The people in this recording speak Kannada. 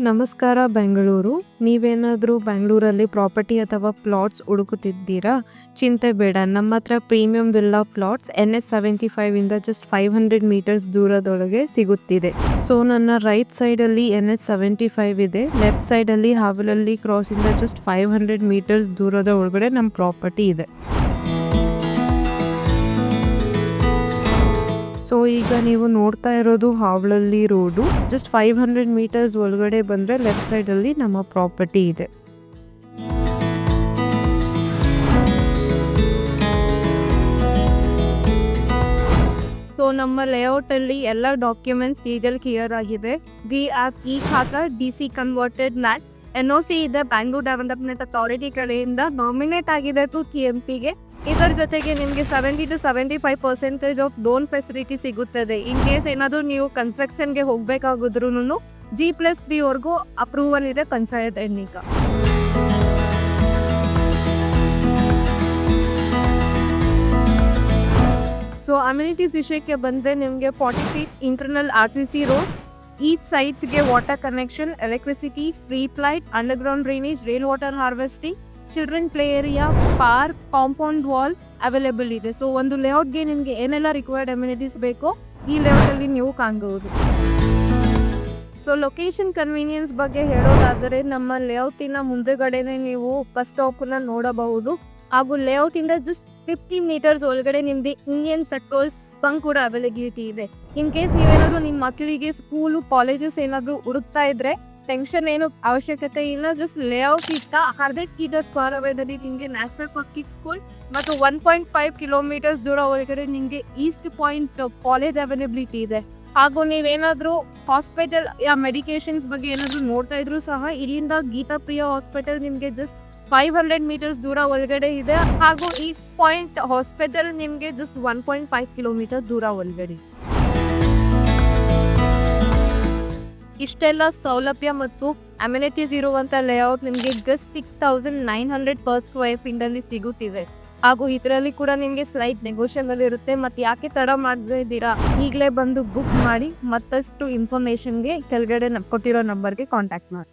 ನಮಸ್ಕಾರ ಬೆಂಗಳೂರು. ನೀವೇನಾದರೂ ಬೆಂಗಳೂರಲ್ಲಿ ಪ್ರಾಪರ್ಟಿ ಅಥವಾ ಪ್ಲಾಟ್ಸ್ ಹುಡುಕುತ್ತಿದ್ದೀರಾ? ಚಿಂತೆ ಬೇಡ. ನಮ್ಮ ಹತ್ರ premium villa plots N S seventy ಫೈವಿಂದ just five hundred metres ದೂರದೊಳಗೆ ಸಿಗುತ್ತಿದೆ. ಸೊ, ನನ್ನ ರೈಟ್ ಸೈಡಲ್ಲಿ ಎನ್ ಎಸ್ ಸೆವೆಂಟಿ ಫೈವ್ ಇದೆ. ಲೆಫ್ಟ್ ಸೈಡಲ್ಲಿ ಹಾವಲಲ್ಲಿ ಕ್ರಾಸಿಂದ ಜಸ್ಟ್ ಫೈವ್ ಹಂಡ್ರೆಡ್ ಮೀಟರ್ಸ್ ದೂರದ ಒಳಗಡೆ ನಮ್ಮ ಪ್ರಾಪರ್ಟಿ ಇದೆ. ಸೊ ಈಗ ನೀವು ನೋಡ್ತಾ ಇರೋದು Havalli road just five hundred metres ಒಳಗಡೆ ಬಂದರೆ ಲೆಫ್ಟ್ ಸೈಡಲ್ಲಿ ನಮ್ಮ ಪ್ರಾಪರ್ಟಿ ಇದೆ. ಸೊ ನಮ್ಮ ಲೇಔಟಲ್ಲಿ ಎಲ್ಲ ಡಾಕ್ಯುಮೆಂಟ್ಸ್ ಲೀಗಲ್ ಕ್ಲಿಯರ್ ಆಗಿದೆ. We are E khata D C converted mat N O C ಇದೆ. ಬ್ಯಾಂಗ್ಳೂರ್ ಡೆವಲಪ್ಮೆಂಟ್ ಅಥಾರಿಟಿ ಕಡೆಯಿಂದ ನಾಮಿನೇಟ್ ಆಗಿದೆ ಟು ಕೆ ಎಂ ಪಿಗೆ ಇದರ ಜೊತೆಗೆ ನಿಮಗೆ seventy to seventy five percentage of loan facility ಸಿಗುತ್ತದೆ. ಇನ್ ಕೇಸ್ ಏನಾದರೂ ನೀವು ಕನ್ಸ್ಟ್ರಕ್ಷನ್ಗೆ ಹೋಗಬೇಕಾಗಿದ್ರು ಜಿ ಪ್ಲಸ್ ಬಿ ವರ್ಗೂ ಅಪ್ರೂವಲ್ ಇದೆ ಪಂಚಾಯತ್ ಎಣ್ಣೀಗ ಸೊ ಅಮ್ಯುನಿಟೀಸ್ ವಿಷಯಕ್ಕೆ ಬಂದರೆ ನಿಮಗೆ forty feet internal R C C road each ಸೈಟ್ಗೆ water connection electricity street light underground drainage rain water harvesting children play area park compound wall available ಇದೆ. ಸೊ ಒಂದು ಲೇಔಟ್ಗೆ ನಿಮಗೆ ಏನೆಲ್ಲ ರಿಕ್ವೈರ್ಡ್ ಅಮ್ಯುನಿಟೀಸ್ ಬೇಕೋ ಈ ಲೇಔಟಲ್ಲಿ ನೀವು ಕಾಣಬಹುದು ಸೊ ಲೊಕೇಶನ್ ಕನ್ವೀನಿಯನ್ಸ್ ಬಗ್ಗೆ ಹೇಳೋದಾದರೆ ನಮ್ಮ ಲೇಔಟಿನ ಮುಂದೆಗಡೆನೆ ನೀವು ಬಸ್ ಸ್ಟಾಪ್ನ ನೋಡಬಹುದು. ಹಾಗೂ ಲೇಔಟ್ ಇಂದ ಜಸ್ಟ್ ಫಿಫ್ಟಿ ಮೀಟರ್ಸ್ ಒಳಗಡೆ ನಿಮ್ದು ಇಂಡಿಯನ್ ಸಟ್ಕೋಲ್ಸ್ ಬಂಕ್ ಕೂಡ ಅವೈಲಬಿಲಿಟಿ ಇದೆ. ಇನ್ ಕೇಸ್ ನೀವೇನಾದರೂ ನಿಮ್ಮ ಮಕ್ಕಳಿಗೆ ಸ್ಕೂಲು ಕಾಲೇಜಸ್ ಏನಾದರೂ ಹುಡುಕ್ತಾ ಇದ್ರೆ ಟೆನ್ಷನ್ ಏನು ಅವಶ್ಯಕತೆ ಇಲ್ಲ. ಜಸ್ಟ್ ಲೇಔಟ್ ಇತ್ತ ಹಂಡ್ರೆಡ್ ಕೀಟರ್ಸ್ ಸ್ಕ್ವೇರ್ ನಿಮಗೆ ನ್ಯಾಷನಲ್ ಪಬ್ಲಿಕ್ ಸ್ಕೂಲ್ ಮತ್ತು ಒನ್ ಪಾಯಿಂಟ್ ಫೈವ್ ಕಿಲೋಮೀಟರ್ಸ್ ದೂರ ಒಳಗಡೆ ನಿಮಗೆ ಈಸ್ಟ್ ಪಾಯಿಂಟ್ ಕಾಲೇಜ್ ಅವೈಲೇಬಿಲಿಟಿ ಇದೆ. ಹಾಗೂ ನೀವೇನಾದರೂ ಹಾಸ್ಪಿಟಲ್ ಯಾ ಮೆಡಿಕೇಶನ್ಸ್ ಬಗ್ಗೆ ಏನಾದರೂ ನೋಡ್ತಾ ಇದ್ರು ಸಹ ಇಲ್ಲಿಂದ ಗೀತಾ ಪ್ರಿಯ ಹಾಸ್ಪಿಟಲ್ ನಿಮಗೆ ಜಸ್ಟ್ ಫೈವ್ ಹಂಡ್ರೆಡ್ ಮೀಟರ್ಸ್ ದೂರ ಒಳಗಡೆ ಇದೆ. ಹಾಗೂ ಈಸ್ಟ್ ಪಾಯಿಂಟ್ ಹಾಸ್ಪಿಟಲ್ ನಿಮಗೆ just one point five kilometre ದೂರ ಒಳಗಡೆ ಇಷ್ಟೆಲ್ಲ ಸೌಲಭ್ಯ ಮತ್ತು ಅಮ್ಯುನಿಟೀಸ್ ಇರುವಂತ ಲೇಔಟ್ ನಿಮಗೆ just six thousand nine hundred per square ಫೀಟಲ್ಲಿ ಸಿಗುತ್ತಿದೆ. ಹಾಗೂ ಇದರಲ್ಲಿ ಕೂಡ ನಿಮಗೆ ಸ್ಲೈಟ್ ನೆಗೋಷಿಯಬಲ್ ಇರುತ್ತೆ. ಮತ್ತೆ ಯಾಕೆ ತಡ ಮಾಡದೇ ಇದ್ದೀರಾ? ಈಗಲೇ ಬಂದು ಬುಕ್ ಮಾಡಿ ಮತ್ತಷ್ಟು ಇನ್ಫಾರ್ಮೇಶನ್ಗೆ ಕೆಳಗಡೆ ಕೊಟ್ಟಿರೋ ನಂಬರ್ಗೆ ಕಾಂಟ್ಯಾಕ್ಟ್ ಮಾಡಿ.